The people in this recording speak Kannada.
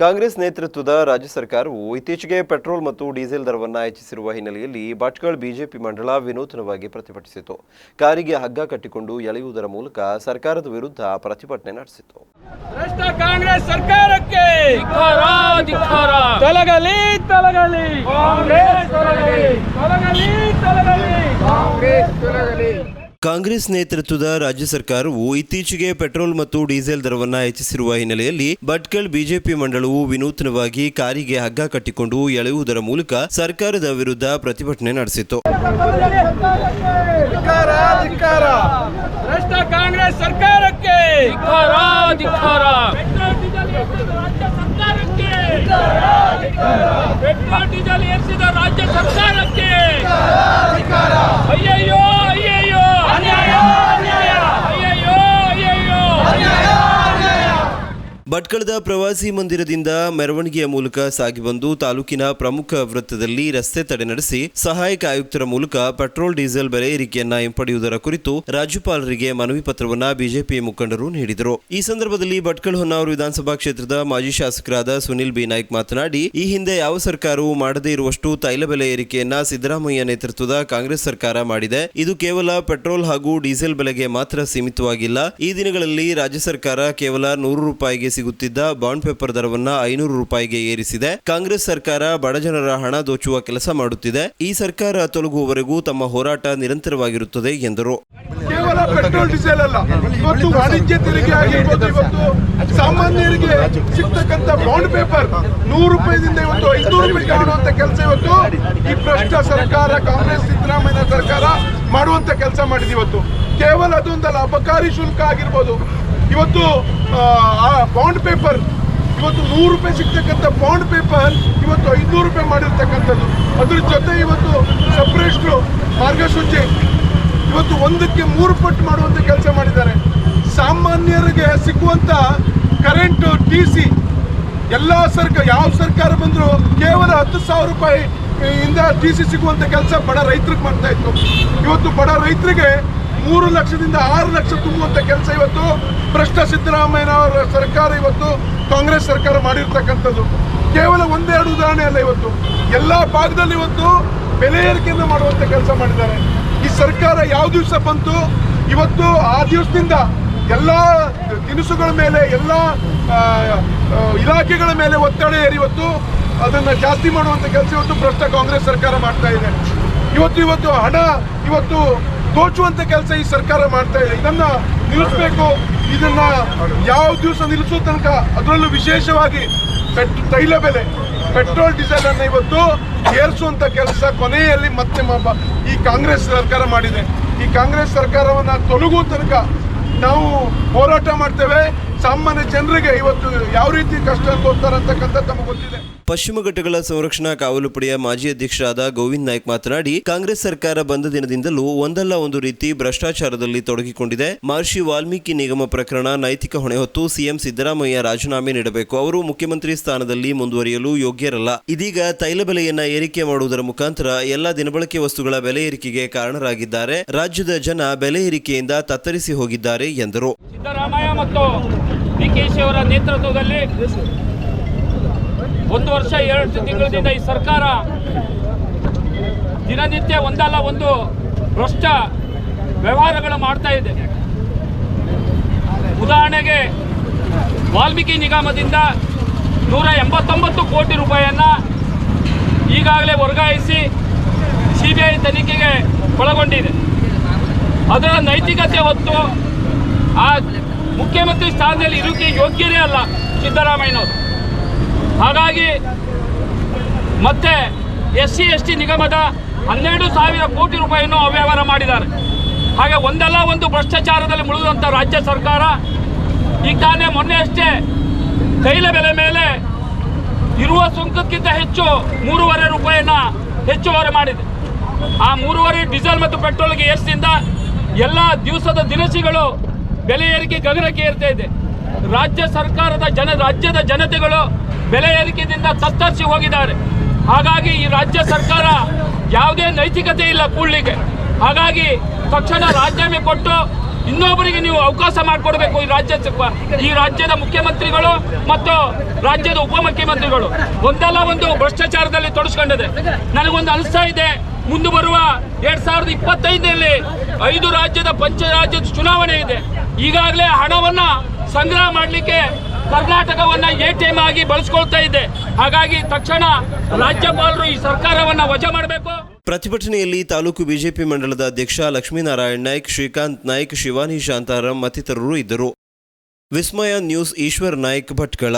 ಕಾಂಗ್ರೆಸ್ ನೇತೃತ್ವದ ರಾಜ್ಯ ಸರ್ಕಾರವು ಇತ್ತೀಚೆಗೆ ಪೆಟ್ರೋಲ್ ಮತ್ತು ಡೀಸೆಲ್ ದರವನ್ನು ಹೆಚ್ಚಿಸಿರುವ ಹಿನ್ನೆಲೆಯಲ್ಲಿ ಭಟ್ಕಳ್ ಬಿಜೆಪಿ ಮಂಡಳ ವಿನೂತನವಾಗಿ ಪ್ರತಿಭಟಿಸಿತು. ಕಾರಿಗೆ ಹಗ್ಗ ಕಟ್ಟಿಕೊಂಡು ಎಳೆಯುವುದರ ಮೂಲಕ ಸರ್ಕಾರದ ವಿರುದ್ಧ ಪ್ರತಿಭಟನೆ ನಡೆಸಿತು. ಕಾಂಗ್ರೆಸ್ ಸರ್ಕಾರಕ್ಕೆ ತೊಲಗಲಿ ತೊಲಗಲಿ. ಕಾಂಗ್ರೆಸ್ ನೇತೃತ್ವದ ರಾಜ್ಯ ಸರ್ಕಾರವು ಇತ್ತೀಚೆಗೆ ಪೆಟ್ರೋಲ್ ಮತ್ತು ಡೀಸೆಲ್ ದರವನ್ನು ಹೆಚ್ಚಿಸಿರುವ ಹಿನ್ನೆಲೆಯಲ್ಲಿ ಭಟ್ಕಳ್ ಬಿಜೆಪಿ ಮಂಡಳವು ವಿನೂತನವಾಗಿ ಕಾರಿಗೆ ಹಗ್ಗ ಕಟ್ಟಿಕೊಂಡು ಎಳೆಯುವುದರ ಮೂಲಕ ಸರ್ಕಾರದ ವಿರುದ್ಧ ಪ್ರತಿಭಟನೆ ನಡೆಸಿತು ಕಾಂಗ್ರೆಸ್ ಸರ್ಕಾರಕ್ಕೆ. ಭಟ್ಕಳದ ಪ್ರವಾಸಿ ಮಂದಿರದಿಂದ ಮೆರವಣಿಗೆಯ ಮೂಲಕ ಸಾಗಿ ಬಂದು ತಾಲೂಕಿನ ಪ್ರಮುಖ ವೃತ್ತದಲ್ಲಿ ರಸ್ತೆ ತಡೆ ನಡೆಸಿ ಸಹಾಯಕ ಆಯುಕ್ತರ ಮೂಲಕ ಪೆಟ್ರೋಲ್, ಡೀಸೆಲ್ ಬೆಲೆ ಏರಿಕೆಯನ್ನ ಹಿಂಪಡೆಯುವುದರ ಕುರಿತು ರಾಜ್ಯಪಾಲರಿಗೆ ಮನವಿ ಪತ್ರವನ್ನ ಬಿಜೆಪಿ ಮುಖಂಡರು ನೀಡಿದರು. ಈ ಸಂದರ್ಭದಲ್ಲಿ ಭಟ್ಕಳ ಹೊನ್ನಾವರ ವಿಧಾನಸಭಾ ಕ್ಷೇತ್ರದ ಮಾಜಿ ಶಾಸಕರಾದ ಸುನಿಲ್ ಬಿ. ನಾಯ್ಕ್ ಮಾತನಾಡಿ, ಈ ಹಿಂದೆ ಯಾವ ಸರ್ಕಾರವೂ ಮಾಡದೇ ಇರುವಷ್ಟು ತೈಲ ಬೆಲೆ ಏರಿಕೆಯನ್ನ ಸಿದ್ದರಾಮಯ್ಯ ನೇತೃತ್ವದ ಕಾಂಗ್ರೆಸ್ ಸರ್ಕಾರ ಮಾಡಿದೆ. ಇದು ಕೇವಲ ಪೆಟ್ರೋಲ್ ಹಾಗೂ ಡೀಸೆಲ್ ಬೆಲೆಗೆ ಮಾತ್ರ ಸೀಮಿತವಾಗಿಲ್ಲ. ಈ ದಿನಗಳಲ್ಲಿ ರಾಜ್ಯ ಸರ್ಕಾರ ಕೇವಲ ನೂರು ರೂಪಾಯಿಗೆ ಸಿಗುತ್ತಿದ್ದ ಬಾಂಡ್ ಪೇಪರ್ ದರವನ್ನ ಐನೂರು ರೂಪಾಯಿಗೆ ಏರಿಸಿದೆ. ಕಾಂಗ್ರೆಸ್ ಸರ್ಕಾರ ಬಡಜನರ ಹಣ ದೋಚುವ ಕೆಲಸ ಮಾಡುತ್ತಿದೆ. ಈ ಸರ್ಕಾರ ತೊಲಗುವವರೆಗೂ ತಮ್ಮ ಹೋರಾಟ ನಿರಂತರವಾಗಿರುತ್ತದೆ ಎಂದರು. ಕೇವಲ ಪೆಟ್ರೋಲ್, ಡೀಸೆಲ್ ಅಲ್ಲ. ಇವತ್ತು ವಾಣಿಜ್ಯ ತೆರಿಗೆ ಆಗಿರ್ಬೋದು, ಇವತ್ತು ಸಾಮಾನ್ಯರಿಗೆ ಸಿಗ್ತಕ್ಕಂಥ ಬಾಂಡ್ ಪೇಪರ್ ನೂರು ರೂಪಾಯಿದಿಂದ ಇವತ್ತು ಐನೂರು ರೂಪಾಯಿಗೆ ಮಾಡುವಂತ ಕೆಲಸ ಇವತ್ತು. ಈ ಭ್ರಷ್ಟ ಸರ್ಕಾರ, ಕಾಂಗ್ರೆಸ್, ಸಿದ್ದರಾಮಯ್ಯ ಸರ್ಕಾರ ಮಾಡುವಂತ ಕೆಲಸ ಮಾಡಿದೆ ಇವತ್ತು. ಕೇವಲ ಅದೊಂದಲ್ಲ ಅಬಕಾರಿ ಶುಲ್ಕ ಆಗಿರ್ಬೋದು. ಇವತ್ತು, ಆ ಬಾಂಡ್ ಪೇಪರ್ ಇವತ್ತು ನೂರು ರೂಪಾಯಿ ಸಿಗ್ತಕ್ಕಂಥ ಬಾಂಡ್ ಪೇಪರ್ ಇವತ್ತು ಐನೂರು ರೂಪಾಯಿ ಮಾಡಿರ್ತಕ್ಕಂಥದ್ದು. ಅದ್ರ ಜೊತೆ ಇವತ್ತು ಸಪ್ರೇಟ್ರು ಮಾರ್ಗಸೂಚಿ ಇವತ್ತು ಒಂದಕ್ಕೆ ಮೂರು ಪಟ್ಟು ಮಾಡುವಂಥ ಕೆಲಸ ಮಾಡಿದ್ದಾರೆ. ಸಾಮಾನ್ಯರಿಗೆ ಸಿಗುವಂಥ ಕರೆಂಟ್ ಟಿ ಸಿ ಎಲ್ಲ ಸರ್ಕಾರ ಯಾವ ಸರ್ಕಾರ ಬಂದರೂ ಕೇವಲ ಹತ್ತು ಸಾವಿರ ರೂಪಾಯಿ ಇಂದ ಟಿ ಸಿ ಸಿಗುವಂಥ ಕೆಲಸ ಬಡ ರೈತರಿಗೆ ಮಾಡ್ತಾ ಇತ್ತು. ಇವತ್ತು ಬಡ ರೈತರಿಗೆ ಮೂರು ಲಕ್ಷದಿಂದ ಆರು ಲಕ್ಷ ತುಂಬುವಂತ ಕೆಲಸ ಇವತ್ತು ಭ್ರಷ್ಟ ಸಿದ್ದರಾಮಯ್ಯನವರ ಸರ್ಕಾರ ಇವತ್ತು ಕಾಂಗ್ರೆಸ್ ಸರ್ಕಾರ ಮಾಡಿರ್ತಕ್ಕಂಥದ್ದು. ಕೇವಲ ಒಂದೆರಡು ಉದಾಹರಣೆ ಅಲ್ಲ ಇವತ್ತು. ಎಲ್ಲ ಭಾಗದಲ್ಲಿ ಇವತ್ತು ಬೆಲೆ ಏರಿಕೆಯನ್ನು ಮಾಡುವಂತ ಕೆಲಸ ಮಾಡಿದ್ದಾರೆ. ಈ ಸರ್ಕಾರ ಯಾವ ದಿವಸ ಬಂತು? ಇವತ್ತು ಆ ದಿವಸದಿಂದ ಎಲ್ಲ ತಿನಿಸುಗಳ ಮೇಲೆ, ಎಲ್ಲ ಇಲಾಖೆಗಳ ಮೇಲೆ ಒತ್ತಡ ಏರಿ ಇವತ್ತು ಅದನ್ನ ಜಾಸ್ತಿ ಮಾಡುವಂತ ಕೆಲಸ ಇವತ್ತು ಭ್ರಷ್ಟ ಕಾಂಗ್ರೆಸ್ ಸರ್ಕಾರ ಮಾಡ್ತಾ ಇದೆ. ಇವತ್ತು ಇವತ್ತು ಹಣ, ಇವತ್ತು ದೋಚುವಂತ ಕೆಲಸ ಈ ಸರ್ಕಾರ ಮಾಡ್ತಾ ಇದೆ. ಇದನ್ನ ನಿಲ್ಲಿಸಬೇಕು. ಇದನ್ನ ಯಾವ ದಿವಸ ನಿಲ್ಲಿಸೋ ತನಕ ಅದರಲ್ಲೂ ವಿಶೇಷವಾಗಿ ಪೆಟ್, ತೈಲ ಬೆಲೆ, ಪೆಟ್ರೋಲ್, ಡೀಸೆಲ್ ಅನ್ನ ಇವತ್ತು ಏರಿಸುವಂತ ಕೆಲಸ ಕೊನೆಯಲ್ಲಿ ಮತ್ತೆ ಈ ಕಾಂಗ್ರೆಸ್ ಸರ್ಕಾರ ಮಾಡಿದೆ. ಈ ಕಾಂಗ್ರೆಸ್ ಸರ್ಕಾರವನ್ನ ತೊಲಗುವ ತನಕ ನಾವು ಹೋರಾಟ ಮಾಡ್ತೇವೆ. ಸಾಮಾನ್ಯ ಜನರಿಗೆ ಇವತ್ತು ಯಾವ ರೀತಿ ಕಷ್ಟ ಅನುಭವಿಸ್ತಾರೆ ಅಂತಕ್ಕಂಥ ತಮಗೆ ಗೊತ್ತಿದೆ. ಪಶ್ಚಿಮ ಘಟ್ಟಗಳ ಸಂರಕ್ಷಣಾ ಕಾವಲು ಪಡೆಯ ಮಾಜಿ ಅಧ್ಯಕ್ಷರಾದ ಗೋವಿಂದ್ ನಾಯ್ಕ್ ಮಾತನಾಡಿ, ಕಾಂಗ್ರೆಸ್ ಸರ್ಕಾರ ಬಂದ ದಿನದಿಂದಲೂ ಒಂದಲ್ಲ ಒಂದು ರೀತಿ ಭ್ರಷ್ಟಾಚಾರದಲ್ಲಿ ತೊಡಗಿಕೊಂಡಿದೆ. ಮಹರ್ಷಿ ವಾಲ್ಮೀಕಿ ನಿಗಮ ಪ್ರಕರಣ ನೈತಿಕ ಹೊಣೆ ಹೊತ್ತು ಸಿಎಂ ಸಿದ್ದರಾಮಯ್ಯ ರಾಜೀನಾಮೆ ನೀಡಬೇಕು. ಅವರು ಮುಖ್ಯಮಂತ್ರಿ ಸ್ಥಾನದಲ್ಲಿ ಮುಂದುವರಿಯಲು ಯೋಗ್ಯರಲ್ಲ. ಇದೀಗ ತೈಲ ಬೆಲೆಯನ್ನ ಏರಿಕೆ ಮಾಡುವುದರ ಮುಖಾಂತರ ಎಲ್ಲ ದಿನಬಳಕೆ ವಸ್ತುಗಳ ಬೆಲೆ ಏರಿಕೆಗೆ ಕಾರಣರಾಗಿದ್ದಾರೆ. ರಾಜ್ಯದ ಜನ ಬೆಲೆ ಏರಿಕೆಯಿಂದ ತತ್ತರಿಸಿ ಹೋಗಿದ್ದಾರೆ ಎಂದರು. ಸಿದ್ದರಾಮಯ್ಯ ಮತ್ತು ಡಿಕೆಶಿ ಅವರ ನೇತೃತ್ವದಲ್ಲಿ ಒಂದು ವರ್ಷ ಎರಡು ತಿಂಗಳಿಂದ ಈ ಸರ್ಕಾರ ದಿನನಿತ್ಯ ಒಂದಲ್ಲ ಒಂದು ಭ್ರಷ್ಟ ವ್ಯವಹಾರಗಳು ಮಾಡ್ತಾ ಇದೆ. ಉದಾಹರಣೆಗೆ ವಾಲ್ಮೀಕಿ ನಿಗಮದಿಂದ ನೂರ ಎಂಬತ್ತೊಂಬತ್ತು ಕೋಟಿ ರೂಪಾಯಿಯನ್ನು ಈಗಾಗಲೇ ವರ್ಗಾಯಿಸಿ ಸಿ ಬಿ ಐ ತನಿಖೆಗೆ ಒಳಗೊಂಡಿದೆ. ಅದರ ನೈತಿಕತೆ ಹೊತ್ತು ಆ ಮುಖ್ಯಮಂತ್ರಿ ಸ್ಥಾನದಲ್ಲಿ ಇರೋಕೆ ಯೋಗ್ಯರೇ ಅಲ್ಲ ಸಿದ್ದರಾಮಯ್ಯನವರು. ಹಾಗಾಗಿ ಮತ್ತೆ ಎಸ್ ಸಿ, ಎಸ್ ಟಿ ನಿಗಮದ ಹನ್ನೆರಡು ಸಾವಿರ ಕೋಟಿ ರೂಪಾಯಿಯನ್ನು ಅವ್ಯವಹಾರ ಮಾಡಿದ್ದಾರೆ. ಹಾಗೆ ಒಂದಲ್ಲ ಒಂದು ಭ್ರಷ್ಟಾಚಾರದಲ್ಲಿ ಮುಳುಗಿದಂಥ ರಾಜ್ಯ ಸರ್ಕಾರ ಈಗ ತಾನೇ ಮೊನ್ನೆ ಅಷ್ಟೇ ತೈಲ ಬೆಲೆ ಮೇಲೆ ಇರುವ ಸುಂಕಕ್ಕಿಂತ ಹೆಚ್ಚು ಮೂರುವರೆ ರೂಪಾಯಿಯನ್ನು ಹೆಚ್ಚುವರಿ ಮಾಡಿದೆ. ಆ ಮೂರುವರೆ ಡೀಸೆಲ್ ಮತ್ತು ಪೆಟ್ರೋಲ್ಗೆ ಏರಿಸಿದಿಂದ ಎಲ್ಲ ದಿವಸದ ದಿನಸಿಗಳು ಬೆಲೆ ಏರಿಕೆ ಗಗನಕ್ಕೆ ಏರ್ತಾ ಇದೆ. ರಾಜ್ಯ ಸರ್ಕಾರದ ಜನ, ರಾಜ್ಯದ ಜನತೆಗಳು ಬೆಲೆ ಏರಿಕೆಯಿಂದ ತತ್ತರಿಸಿ ಹೋಗಿದ್ದಾರೆ. ಹಾಗಾಗಿ ಈ ರಾಜ್ಯ ಸರ್ಕಾರ ಯಾವುದೇ ನೈತಿಕತೆ ಇಲ್ಲ ಕೂಡ್ಲಿಕ್ಕೆ. ಹಾಗಾಗಿ ತಕ್ಷಣ ರಾಜೀನಾಮೆ ಕೊಟ್ಟು ಇನ್ನೊಬ್ಬರಿಗೆ ನೀವು ಅವಕಾಶ ಮಾಡಿಕೊಡ್ಬೇಕು ಈ ರಾಜ್ಯ ಈ ರಾಜ್ಯದ ಮುಖ್ಯಮಂತ್ರಿಗಳು ಮತ್ತು ರಾಜ್ಯದ ಉಪಮುಖ್ಯಮಂತ್ರಿಗಳು. ಒಂದಲ್ಲ ಒಂದು ಭ್ರಷ್ಟಾಚಾರದಲ್ಲಿ ತೊಡಸ್ಕೊಂಡಿದೆ. ನನಗೊಂದು ಅನಿಸ್ತಾ ಇದೆ. ಮುಂದೆ ಬರುವ ಎರಡ್ ಸಾವಿರದ ಇಪ್ಪತ್ತೈದರಲ್ಲಿ ಐದು ರಾಜ್ಯದ ಪಂಚರಾಜ್ಯದ ಚುನಾವಣೆ ಇದೆ. ಈಗಾಗಲೇ ಹಣವನ್ನ ಸಂಗ್ರಹ ಮಾಡಲಿಕ್ಕೆ ಕರ್ನಾಟಕವನ್ನ ಎ ಟಿ ಎಂ ಆಗಿ ಬಳಸ್ಕೊಳ್ತಾ ಇದೆ. ಹಾಗಾಗಿ ತಕ್ಷಣ ರಾಜ್ಯಪಾಲರು ಈ ಸರ್ಕಾರವನ್ನ ವಜಾ ಮಾಡಬೇಕು. ಪ್ರತಿಭಟನೆಯಲ್ಲಿ ತಾಲೂಕು ಬಿಜೆಪಿ ಮಂಡಲದ ಅಧ್ಯಕ್ಷ ಲಕ್ಷ್ಮೀನಾರಾಯಣ್ ನಾಯ್ಕ್, ಶ್ರೀಕಾಂತ್ ನಾಯ್ಕ್ ಶಿವಾನಿ ಶಾಂತಾರಾಮ್ ಮತ್ತಿತರರು ಇದ್ದರು. ವಿಸ್ಮಯ ನ್ಯೂಸ್ ಈಶ್ವರ್ ನಾಯ್ಕ್ ಭಟ್ಕಳ.